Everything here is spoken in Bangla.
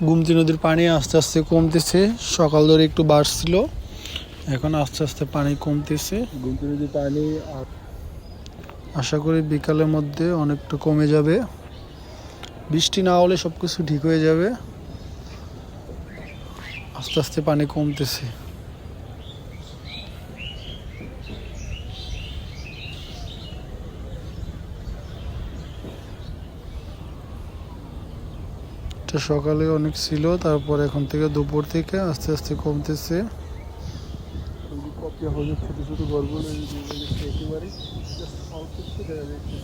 গুমতি নদীর পানি আস্তে আস্তে কমতেছে। সকাল ধরে একটু বাড়ছিল। এখন আস্তে আস্তে পানি কমতেছে। গুমতি নদীর পানি আশা করি বিকালের মধ্যে অনেকটা কমে যাবে। বৃষ্টি না হলে সব কিছু ঠিক হয়ে যাবে। আস্তে আস্তে পানি কমতেছে। এটা সকালে অনেক ছিল, তারপর এখন থেকে দুপুর থেকে আস্তে আস্তে কমতেছে। ছোট ছোট গর্বগুলো একেবারে অল্প দেখা যাচ্ছে।